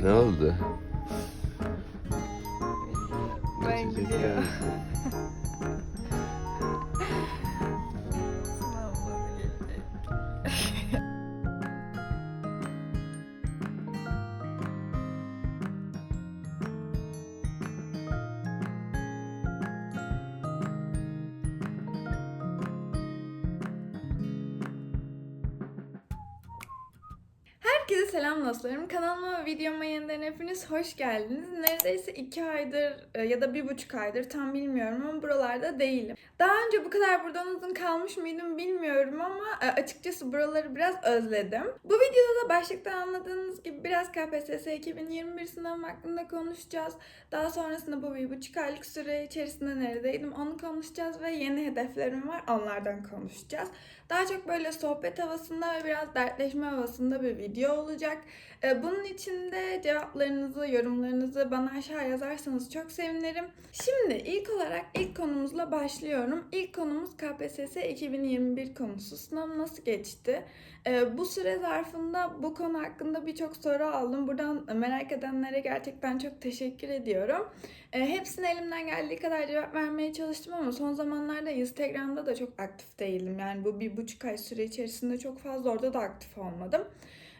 Ne oldu? Ben gidiyorum. Herkese selam dostlarım. Kanalıma ve videoma yeniden hepiniz hoş geldiniz. Neredeyse iki aydır e, ya da bir buçuk aydır tam bilmiyorum ama buralarda değilim. Daha önce bu kadar buradan uzun kalmış mıydım bilmiyorum ama e, açıkçası buraları biraz özledim. Bu videoda da başlıktan anladığınız gibi biraz KPSS 2021 sınavım hakkında konuşacağız. Daha sonrasında bu bir buçuk aylık süre içerisinde neredeydim onu konuşacağız ve yeni hedeflerim var onlardan konuşacağız. Daha çok böyle sohbet havasında ve biraz dertleşme havasında bir video olacak. Ee, Bunun için de cevaplarınızı, yorumlarınızı bana aşağı yazarsanız çok sevinirim. Şimdi ilk olarak ilk konumuzla başlıyorum. İlk konumuz KPSS 2021 konusu. Sınav nasıl geçti? Ee, Bu süre zarfında bu konu hakkında birçok soru aldım. Buradan merak edenlere gerçekten çok teşekkür ediyorum. E, hepsine elimden geldiği kadar cevap vermeye çalıştım ama son zamanlarda Instagram'da da çok aktif değildim. Yani bu bir buçuk ay süre içerisinde çok fazla orada da aktif olmadım.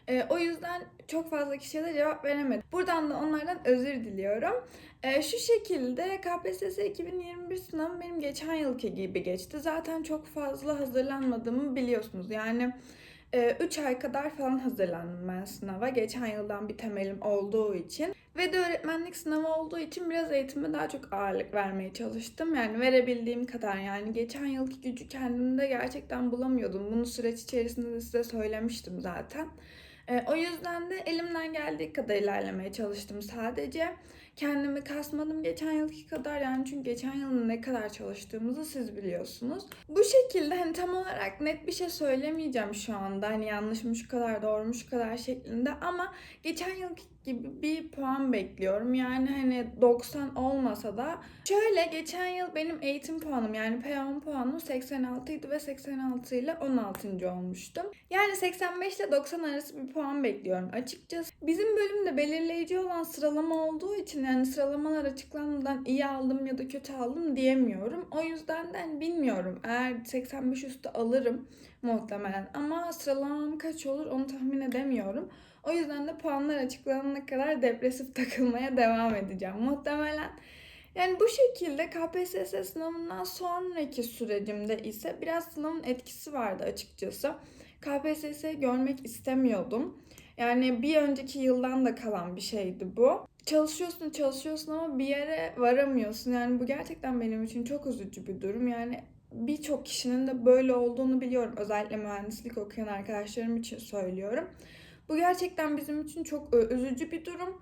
E, o yüzden çok fazla kişiye de cevap veremedim. Buradan da onlardan özür diliyorum. E, şu şekilde KPSS 2021 sınavı benim geçen yılki gibi geçti. Zaten çok fazla hazırlanmadığımı biliyorsunuz. Yani 3 ay kadar falan hazırlandım ben sınava. Geçen yıldan bir temelim olduğu için. Ve de öğretmenlik sınavı olduğu için biraz eğitime daha çok ağırlık vermeye çalıştım. Yani verebildiğim kadar yani geçen yılki gücü kendimde gerçekten bulamıyordum. Bunu süreç içerisinde de size söylemiştim zaten. Ee, o yüzden de elimden geldiği kadar ilerlemeye çalıştım sadece. Kendimi kasmadım geçen yılki kadar yani çünkü geçen yılın ne kadar çalıştığımızı siz biliyorsunuz. Bu şekilde hani tam olarak net bir şey söylemeyeceğim şu anda. Hani yanlışmış kadar doğrumuş kadar şeklinde ama geçen yılki gibi bir puan bekliyorum. Yani hani 90 olmasa da şöyle geçen yıl benim eğitim puanım yani P10 puanım 86 idi ve 86 ile 16. olmuştum. Yani 85 ile 90 arası bir puan bekliyorum açıkçası. Bizim bölümde belirleyici olan sıralama olduğu için yani sıralamalar açıklanmadan iyi aldım ya da kötü aldım diyemiyorum. O yüzden de hani bilmiyorum. Eğer 85 üstü alırım muhtemelen ama sıralamam kaç olur onu tahmin edemiyorum. O yüzden de puanlar açıklanana kadar depresif takılmaya devam edeceğim muhtemelen. Yani bu şekilde KPSS sınavından sonraki sürecimde ise biraz sınavın etkisi vardı açıkçası. KPSS görmek istemiyordum. Yani bir önceki yıldan da kalan bir şeydi bu. Çalışıyorsun çalışıyorsun ama bir yere varamıyorsun. Yani bu gerçekten benim için çok üzücü bir durum. Yani birçok kişinin de böyle olduğunu biliyorum. Özellikle mühendislik okuyan arkadaşlarım için söylüyorum. Bu gerçekten bizim için çok üzücü bir durum.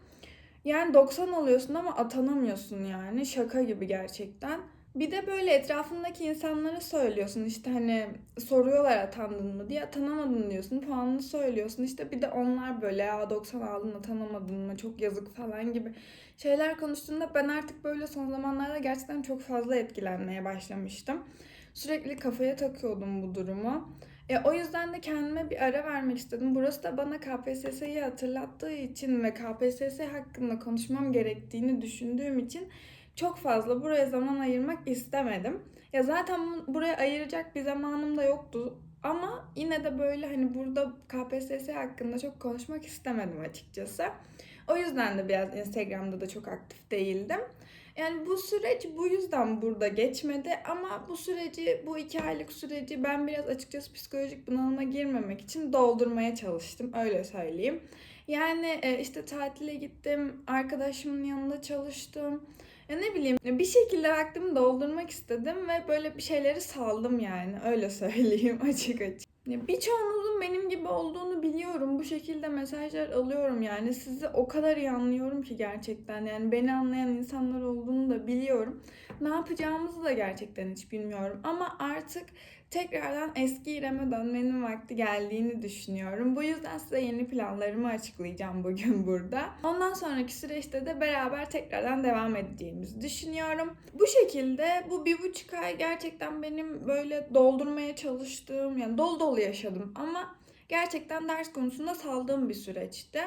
Yani 90 alıyorsun ama atanamıyorsun yani. Şaka gibi gerçekten. Bir de böyle etrafındaki insanlara söylüyorsun işte hani soruyorlar atandın mı diye atanamadın diyorsun puanını söylüyorsun işte bir de onlar böyle ya 90 aldın atanamadın mı çok yazık falan gibi şeyler konuştuğunda ben artık böyle son zamanlarda gerçekten çok fazla etkilenmeye başlamıştım. Sürekli kafaya takıyordum bu durumu. E, o yüzden de kendime bir ara vermek istedim. Burası da bana KPSS'yi hatırlattığı için ve KPSS hakkında konuşmam gerektiğini düşündüğüm için çok fazla buraya zaman ayırmak istemedim. Ya zaten bu- buraya ayıracak bir zamanım da yoktu. Ama yine de böyle hani burada KPSS hakkında çok konuşmak istemedim açıkçası. O yüzden de biraz Instagram'da da çok aktif değildim. Yani bu süreç bu yüzden burada geçmedi ama bu süreci, bu iki aylık süreci ben biraz açıkçası psikolojik bunalıma girmemek için doldurmaya çalıştım, öyle söyleyeyim. Yani e, işte tatile gittim, arkadaşımın yanında çalıştım. Ya ne bileyim bir şekilde vaktimi doldurmak istedim ve böyle bir şeyleri saldım yani öyle söyleyeyim açık açık. Birçoğunuzun benim gibi olduğunu biliyorum. Bu şekilde mesajlar alıyorum yani. Sizi o kadar iyi anlıyorum ki gerçekten. Yani beni anlayan insanlar olduğunu da biliyorum. Ne yapacağımızı da gerçekten hiç bilmiyorum. Ama artık tekrardan eski İrem'e dönmenin vakti geldiğini düşünüyorum. Bu yüzden size yeni planlarımı açıklayacağım bugün burada. Ondan sonraki süreçte de beraber tekrardan devam edeceğimizi düşünüyorum. Bu şekilde bu bir buçuk ay gerçekten benim böyle doldurmaya çalıştığım, yani dolu dolu yaşadım ama gerçekten ders konusunda saldığım bir süreçti.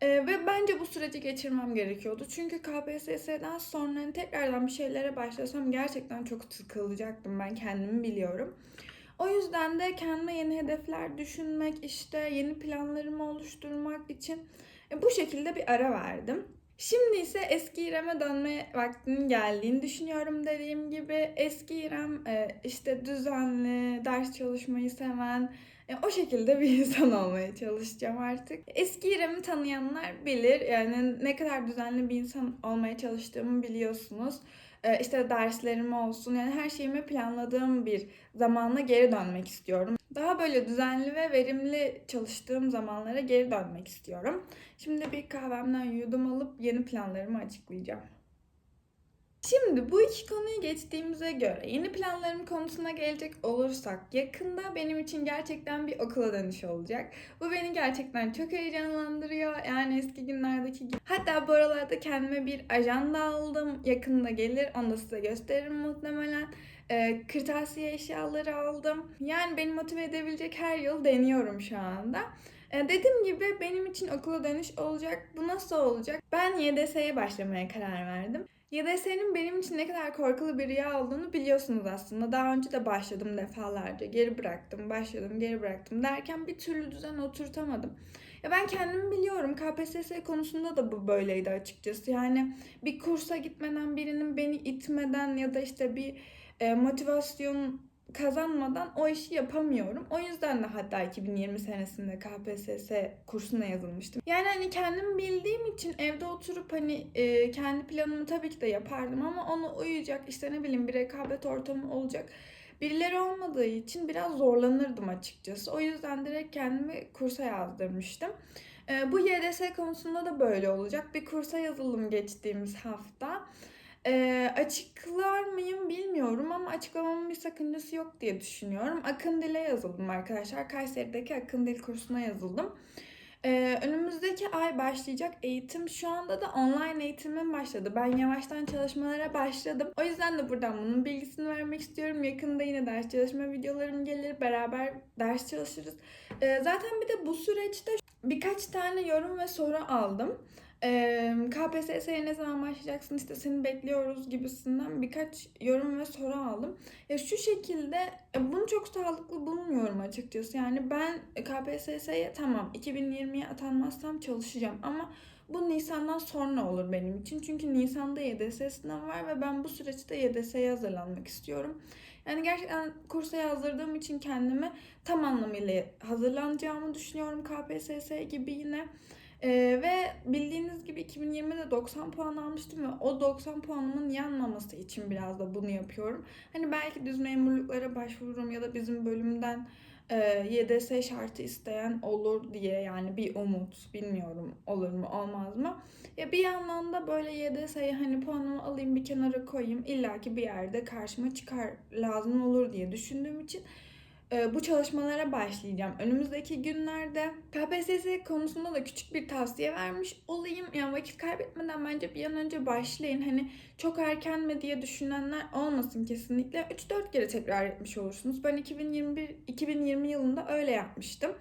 Ee, ve bence bu süreci geçirmem gerekiyordu. Çünkü KPSS'den sonra hani tekrardan bir şeylere başlasam gerçekten çok sıkılacaktım ben kendimi biliyorum. O yüzden de kendime yeni hedefler düşünmek, işte yeni planlarımı oluşturmak için e, bu şekilde bir ara verdim. Şimdi ise eski İrem'e dönme vaktinin geldiğini düşünüyorum dediğim gibi. Eski İrem e, işte düzenli, ders çalışmayı seven, e, o şekilde bir insan olmaya çalışacağım artık. Eski İrem'i tanıyanlar bilir. Yani ne kadar düzenli bir insan olmaya çalıştığımı biliyorsunuz. E, işte derslerim olsun yani her şeyimi planladığım bir zamana geri dönmek istiyorum. Daha böyle düzenli ve verimli çalıştığım zamanlara geri dönmek istiyorum. Şimdi bir kahvemden yudum alıp yeni planlarımı açıklayacağım. Şimdi bu iki konuyu geçtiğimize göre yeni planlarım konusuna gelecek olursak yakında benim için gerçekten bir okula dönüş olacak. Bu beni gerçekten çok heyecanlandırıyor. Yani eski günlerdeki gibi. Hatta bu aralarda kendime bir ajanda aldım. Yakında gelir. Onu da size gösteririm muhtemelen. Ee, kırtasiye eşyaları aldım. Yani beni motive edebilecek her yıl deniyorum şu anda. Ee, dediğim gibi benim için okula dönüş olacak. Bu nasıl olacak? Ben YDS'ye başlamaya karar verdim. YDS'nin benim için ne kadar korkulu bir rüya olduğunu biliyorsunuz aslında. Daha önce de başladım defalarca. Geri bıraktım, başladım, geri bıraktım derken bir türlü düzen oturtamadım. Ya ben kendimi biliyorum. KPSS konusunda da bu böyleydi açıkçası. Yani bir kursa gitmeden birinin beni itmeden ya da işte bir e, motivasyon kazanmadan o işi yapamıyorum. O yüzden de hatta 2020 senesinde KPSS kursuna yazılmıştım. Yani hani kendim bildiğim için evde oturup hani e, kendi planımı tabii ki de yapardım ama onu uyuyacak işte ne bileyim bir rekabet ortamı olacak birileri olmadığı için biraz zorlanırdım açıkçası. O yüzden direkt kendimi kursa yazdırmıştım. E, bu YDS konusunda da böyle olacak. Bir kursa yazıldım geçtiğimiz hafta. E, açıklar mıyım bilmiyorum ama açıklamamın bir sakıncası yok diye düşünüyorum. Akın Dil'e yazıldım arkadaşlar. Kayseri'deki Akın Dil kursuna yazıldım. Ee, önümüzdeki ay başlayacak eğitim şu anda da online eğitimim başladı. Ben yavaştan çalışmalara başladım. O yüzden de buradan bunun bilgisini vermek istiyorum. Yakında yine ders çalışma videolarım gelir. Beraber ders çalışırız. Ee, zaten bir de bu süreçte birkaç tane yorum ve soru aldım. KPSS'ye ne zaman başlayacaksın işte seni bekliyoruz gibisinden birkaç yorum ve soru aldım. Ya şu şekilde e, bunu çok sağlıklı bulmuyorum açıkçası. Yani ben KPSS'ye tamam 2020'ye atanmazsam çalışacağım ama bu Nisan'dan sonra olur benim için. Çünkü Nisan'da YDS sınavı var ve ben bu süreçte YDS'ye hazırlanmak istiyorum. Yani gerçekten kursa yazdırdığım için kendimi tam anlamıyla hazırlanacağımı düşünüyorum KPSS gibi yine. Ee, ve bildiğiniz gibi 2020'de 90 puan almıştım ve o 90 puanımın yanmaması için biraz da bunu yapıyorum. Hani belki düz memurluklara başvururum ya da bizim bölümden e, YDS şartı isteyen olur diye yani bir umut bilmiyorum olur mu olmaz mı. Ya bir yandan da böyle YDS'ye hani puanımı alayım bir kenara koyayım illaki bir yerde karşıma çıkar lazım olur diye düşündüğüm için bu çalışmalara başlayacağım. Önümüzdeki günlerde KPSS konusunda da küçük bir tavsiye vermiş olayım. Yani vakit kaybetmeden bence bir an önce başlayın. Hani çok erken mi diye düşünenler olmasın kesinlikle. 3-4 kere tekrar etmiş olursunuz. Ben 2021 2020 yılında öyle yapmıştım.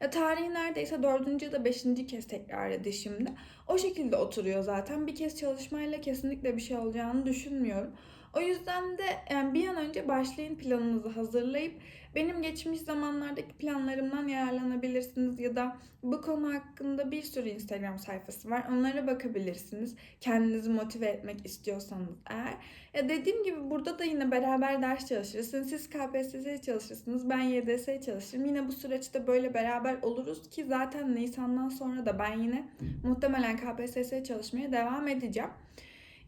Ya tarihi neredeyse dördüncü ya da beşinci kez tekrar edişimde. O şekilde oturuyor zaten. Bir kez çalışmayla kesinlikle bir şey olacağını düşünmüyorum. O yüzden de yani bir an önce başlayın planınızı hazırlayıp benim geçmiş zamanlardaki planlarımdan yararlanabilirsiniz ya da bu konu hakkında bir sürü Instagram sayfası var. Onlara bakabilirsiniz. Kendinizi motive etmek istiyorsanız eğer. Ya dediğim gibi burada da yine beraber ders çalışırsınız. Siz KPSS çalışırsınız. Ben YDS çalışırım. Yine bu süreçte böyle beraber oluruz ki zaten Nisan'dan sonra da ben yine muhtemelen KPSS çalışmaya devam edeceğim.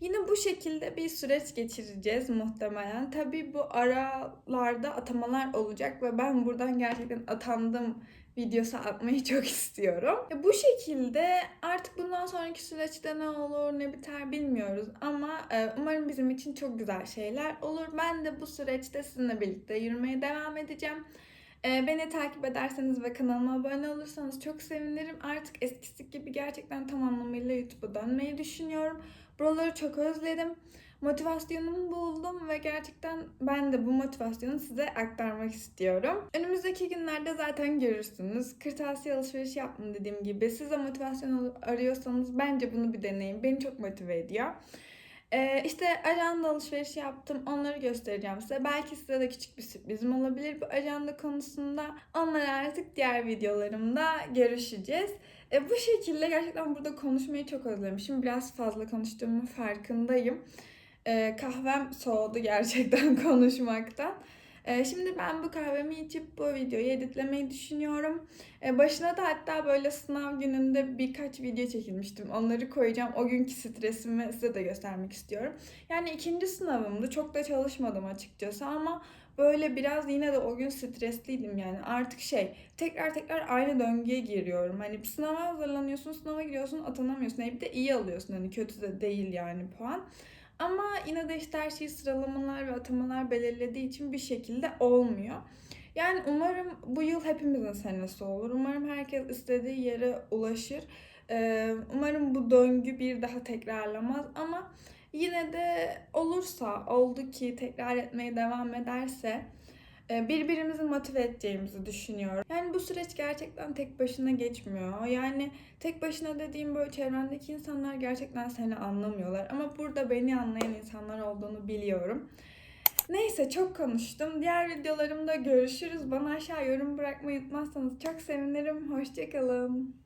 Yine bu şekilde bir süreç geçireceğiz muhtemelen. Tabii bu aralarda atamalar olacak ve ben buradan gerçekten atandım videosu atmayı çok istiyorum. E, Bu şekilde artık bundan sonraki süreçte ne olur ne biter bilmiyoruz ama e, umarım bizim için çok güzel şeyler olur. Ben de bu süreçte sizinle birlikte yürümeye devam edeceğim. E, Beni takip ederseniz ve kanalıma abone olursanız çok sevinirim. Artık eskisi gibi gerçekten tam anlamıyla YouTube'a dönmeyi düşünüyorum. Buraları çok özledim. Motivasyonumu buldum ve gerçekten ben de bu motivasyonu size aktarmak istiyorum. Önümüzdeki günlerde zaten görürsünüz. Kırtasiye alışveriş yaptım dediğim gibi. Siz de motivasyon arıyorsanız bence bunu bir deneyin. Beni çok motive ediyor. Ee, işte ajanda alışveriş yaptım. Onları göstereceğim size. Belki size de küçük bir sürprizim olabilir bu ajanda konusunda. Onları artık diğer videolarımda görüşeceğiz. E, bu şekilde gerçekten burada konuşmayı çok özlemişim. Biraz fazla konuştuğumun farkındayım. E, kahvem soğudu gerçekten konuşmaktan. E, şimdi ben bu kahvemi içip bu videoyu editlemeyi düşünüyorum. E, başına da hatta böyle sınav gününde birkaç video çekilmiştim. Onları koyacağım. O günkü stresimi size de göstermek istiyorum. Yani ikinci sınavımdı. Çok da çalışmadım açıkçası ama böyle biraz yine de o gün stresliydim yani. Artık şey tekrar tekrar aynı döngüye giriyorum. Hani sınava hazırlanıyorsun, sınava giriyorsun, atanamıyorsun. E bir de iyi alıyorsun hani kötü de değil yani puan. Ama yine de işte her şeyi sıralamalar ve atamalar belirlediği için bir şekilde olmuyor. Yani umarım bu yıl hepimizin senesi olur. Umarım herkes istediği yere ulaşır. Ee, umarım bu döngü bir daha tekrarlamaz ama yine de olursa, oldu ki tekrar etmeye devam ederse birbirimizi motive edeceğimizi düşünüyorum. Yani bu süreç gerçekten tek başına geçmiyor. Yani tek başına dediğim böyle çevrendeki insanlar gerçekten seni anlamıyorlar. Ama burada beni anlayan insanlar olduğunu biliyorum. Neyse çok konuştum. Diğer videolarımda görüşürüz. Bana aşağı yorum bırakmayı unutmazsanız çok sevinirim. Hoşçakalın.